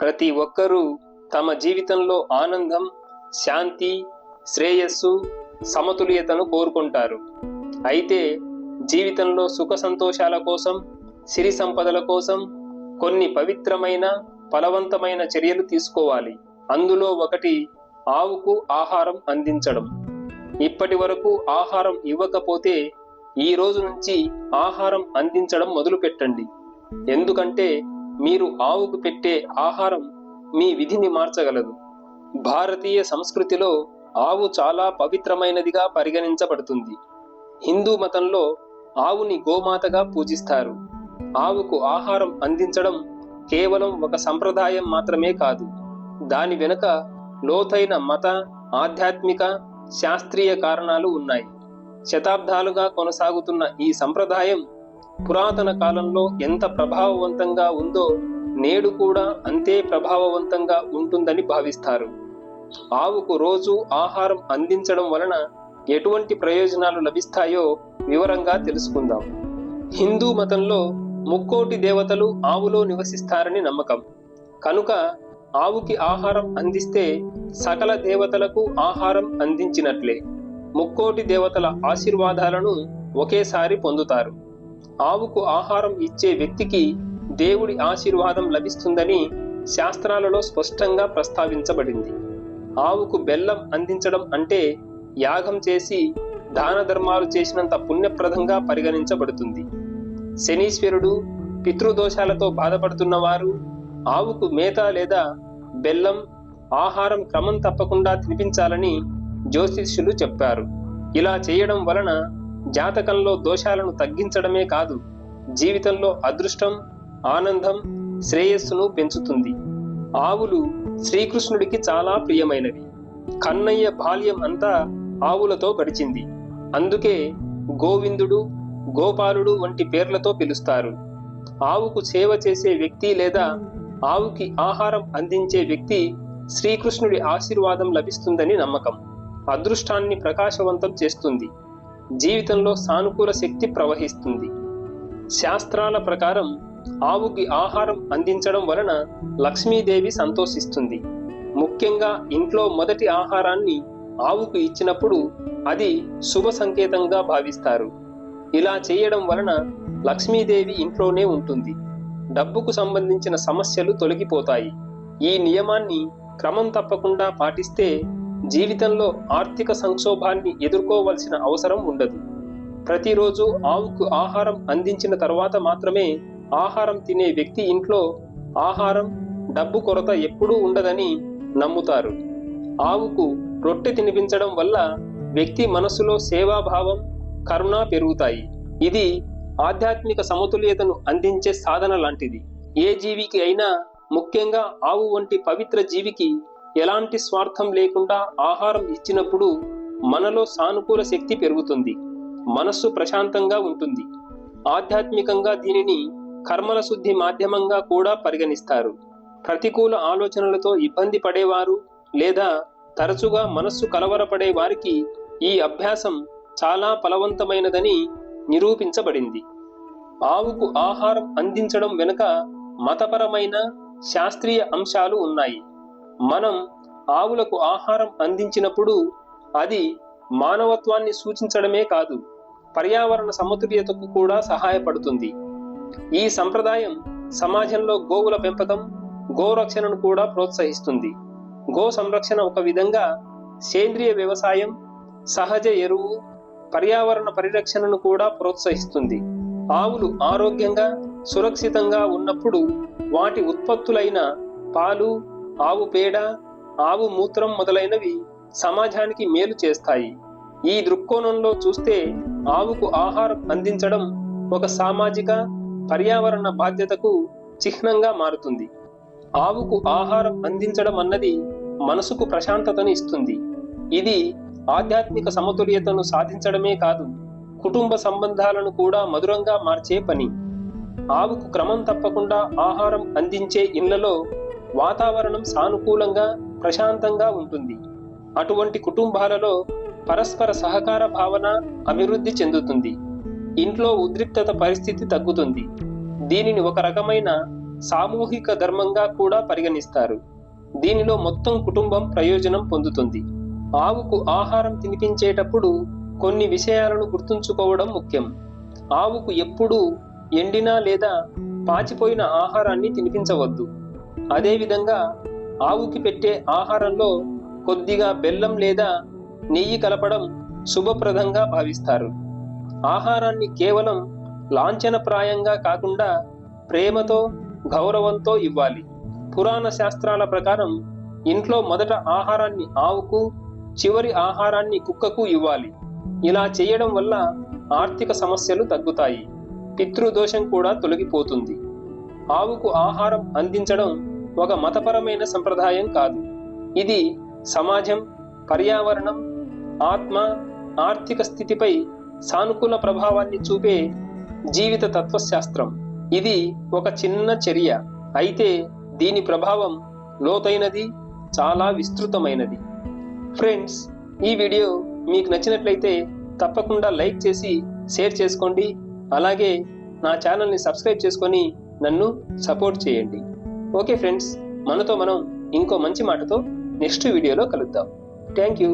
ప్రతి ఒక్కరూ తమ జీవితంలో ఆనందం శాంతి శ్రేయస్సు సమతుల్యతను కోరుకుంటారు. అయితే జీవితంలో సుఖ సంతోషాల కోసం సిరి సంపదల కోసం కొన్ని పవిత్రమైన ఫలవంతమైన చర్యలు తీసుకోవాలి. అందులో ఒకటి ఆవుకు ఆహారం అందించడం. ఇప్పటి వరకు ఆహారం ఇవ్వకపోతే ఈ రోజు నుంచి ఆహారం అందించడం మొదలు పెట్టండి ఎందుకంటే మీరు ఆవుకు పెట్టే ఆహారం మీ విధిని మార్చగలదు. భారతీయ సంస్కృతిలో ఆవు చాలా పవిత్రమైనదిగా పరిగణించబడుతుంది. హిందూ మతంలో ఆవుని గోమాతగా పూజిస్తారు. ఆవుకు ఆహారం అందించడం కేవలం ఒక సంప్రదాయం మాత్రమే కాదు. దాని వెనుక లోతైన మత ఆధ్యాత్మిక శాస్త్రీయ కారణాలు ఉన్నాయి. శతాబ్దాలుగా కొనసాగుతున్న ఈ సంప్రదాయం పురాతన కాలంలో ఎంత ప్రభావవంతంగా ఉందో నేడు కూడా అంతే ప్రభావవంతంగా ఉంటుందని భావిస్తారు. ఆవుకు రోజు ఆహారం అందించడం వలన ఎటువంటి ప్రయోజనాలు లభిస్తాయో వివరంగా తెలుసుకుందాం. హిందూ మతంలో ముక్కోటి దేవతలు ఆవులో నివసిస్తారని నమ్మకం. కనుక ఆవుకి ఆహారం అందిస్తే సకల దేవతలకు ఆహారం అందించినట్లే. ముక్కోటి దేవతల ఆశీర్వాదాలను ఒకేసారి పొందుతారు. ఆవుకు ఆహారం ఇచ్చే వ్యక్తికి దేవుడి ఆశీర్వాదం లభిస్తుందని శాస్త్రాలలో స్పష్టంగా ప్రస్తావించబడింది. ఆవుకు బెల్లం అందించడం అంటే యాగం చేసి దాన ధర్మాలు చేసినంత పుణ్యప్రదంగా పరిగణించబడుతుంది. శనీశ్వరుడు పితృదోషాలతో బాధపడుతున్న వారు ఆవుకు మేత లేదా బెల్లం ఆహారం క్రమం తప్పకుండా తినిపించాలని జ్యోతిష్యులు చెప్పారు. ఇలా చేయడం వలన జాతకంలో దోషాలను తగ్గించడమే కాదు జీవితంలో అదృష్టం ఆనందం శ్రేయస్సును పెంచుతుంది. ఆవులు శ్రీకృష్ణుడికి చాలా ప్రియమైనవి. కన్నయ్య బాల్యం అంతా ఆవులతో గడిచింది. అందుకే గోవిందుడు గోపాలుడు వంటి పేర్లతో పిలుస్తారు. ఆవుకు సేవ చేసే వ్యక్తి లేదా ఆవుకి ఆహారం అందించే వ్యక్తి శ్రీకృష్ణుడి ఆశీర్వాదం లభిస్తుందని నమ్మకం. అదృష్టాన్ని ప్రకాశవంతం చేస్తుంది. జీవితంలో సానుకూల శక్తి ప్రవహిస్తుంది. శాస్త్రాల ప్రకారం ఆవుకి ఆహారం అందించడం వలన లక్ష్మీదేవి సంతోషిస్తుంది. ముఖ్యంగా ఇంట్లో మొదటి ఆహారాన్ని ఆవుకు ఇచ్చినప్పుడు అది శుభ సంకేతంగా భావిస్తారు. ఇలా చేయడం వలన లక్ష్మీదేవి ఇంట్లోనే ఉంటుంది. డబ్బుకు సంబంధించిన సమస్యలు తొలగిపోతాయి. ఈ నియమాన్ని క్రమం తప్పకుండా పాటిస్తే జీవితంలో ఆర్థిక సంక్షోభాన్ని ఎదుర్కోవలసిన అవసరం ఉండదు. ప్రతిరోజు ఆవుకు ఆహారం అందించిన తర్వాత మాత్రమే ఆహారం తినే వ్యక్తి ఇంట్లో ఆహారం డబ్బు కొరత ఎప్పుడూ ఉండదని నమ్ముతారు. ఆవుకు రొట్టె తినిపించడం వల్ల వ్యక్తి మనసులో సేవాభావం కరుణ పెరుగుతాయి. ఇది ఆధ్యాత్మిక సమతుల్యతను అందించే సాధన లాంటిది. ఏ జీవికి అయినా ముఖ్యంగా ఆవు వంటి పవిత్ర జీవికి ఎలాంటి స్వార్థం లేకుండా ఆహారం ఇచ్చినప్పుడు మనలో సానుకూల శక్తి పెరుగుతుంది. మనస్సు ప్రశాంతంగా ఉంటుంది. ఆధ్యాత్మికంగా దీనిని కర్మల శుద్ధి మాధ్యమంగా కూడా పరిగణిస్తారు. ప్రతికూల ఆలోచనలతో ఇబ్బంది పడేవారు లేదా తరచుగా మనస్సు కలవరపడే వారికి ఈ అభ్యాసం చాలా ఫలవంతమైనదని నిరూపించబడింది. ఆవుకు ఆహారం అందించడం వెనుక మతపరమైన శాస్త్రీయ అంశాలు ఉన్నాయి. మనం ఆవులకు ఆహారం అందించినప్పుడు అది మానవత్వాన్ని సూచించడమే కాదు పర్యావరణ సమతుల్యతకు కూడా సహాయపడుతుంది. ఈ సంప్రదాయం సమాజంలో గోవుల పెంపకం గోరక్షణను కూడా ప్రోత్సహిస్తుంది. గో సంరక్షణ ఒక విధంగా సేంద్రియ వ్యవసాయం సహజ ఎరువు పర్యావరణ పరిరక్షణను కూడా ప్రోత్సహిస్తుంది. ఆవులు ఆరోగ్యంగా సురక్షితంగా ఉన్నప్పుడు వాటి ఉత్పత్తులైన పాలు ఆవు పేడ ఆవు మూత్రం మొదలైనవి సమాజానికి మేలు చేస్తాయి. ఈ దృక్కోణంలో చూస్తే ఆవుకు ఆహారం అందించడం ఒక సామాజిక పర్యావరణ బాధ్యతకు చిహ్నంగా మారుతుంది. ఆవుకు ఆహారం అందించడం అన్నది మనసుకు ప్రశాంతతను ఇస్తుంది. ఇది ఆధ్యాత్మిక సమతుల్యతను సాధించడమే కాదు కుటుంబ సంబంధాలను కూడా మధురంగా మార్చే పని. ఆవుకు క్రమం తప్పకుండా ఆహారం అందించే ఇళ్ళలో వాతావరణం సానుకూలంగా ప్రశాంతంగా ఉంటుంది. అటువంటి కుటుంబాలలో పరస్పర సహకార భావన అభివృద్ధి చెందుతుంది. ఇంట్లో ఉద్రిక్తత పరిస్థితి తగ్గుతుంది. దీనిని ఒక రకమైన సామూహిక ధర్మంగా కూడా పరిగణిస్తారు. దీనిలో మొత్తం కుటుంబం ప్రయోజనం పొందుతుంది. ఆవుకు ఆహారం తినిపించేటప్పుడు కొన్ని విషయాలను గుర్తుంచుకోవడం ముఖ్యం. ఆవుకు ఎప్పుడూ ఎండిన లేదా పాచిపోయిన ఆహారాన్ని తినిపించవద్దు. అదేవిధంగా ఆవుకి పెట్టే ఆహారంలో కొద్దిగా బెల్లం లేదా నెయ్యి కలపడం శుభప్రదంగా భావిస్తారు. ఆహారాన్ని కేవలం లాంఛనప్రాయంగా కాకుండా ప్రేమతో గౌరవంతో ఇవ్వాలి. పురాణ శాస్త్రాల ప్రకారం ఇంట్లో మొదట ఆహారాన్ని ఆవుకు చివరి ఆహారాన్ని కుక్కకు ఇవ్వాలి. ఇలా చేయడం వల్ల ఆర్థిక సమస్యలు తగ్గుతాయి. పితృదోషం కూడా తొలగిపోతుంది. ఆవుకు ఆహారం అందించడం ఒక మతపరమైన సంప్రదాయం కాదు. ఇది సమాజం పర్యావరణం ఆత్మ ఆర్థిక స్థితిపై సానుకూల ప్రభావాన్ని చూపే జీవిత తత్వశాస్త్రం. ఇది ఒక చిన్న చర్య. అయితే దీని ప్రభావం లోతైనది చాలా విస్తృతమైనది. ఫ్రెండ్స్ ఈ వీడియో మీకు నచ్చినట్లయితే తప్పకుండా లైక్ చేసి షేర్ చేసుకోండి. అలాగే నా ఛానల్ని సబ్స్క్రైబ్ చేసుకొని నన్ను సపోర్ట్ చేయండి. ఓకే ఫ్రెండ్స్ మనతో మనం ఇంకో మంచి మాటతో నెక్స్ట్ వీడియోలో కలుద్దాం. Thank you.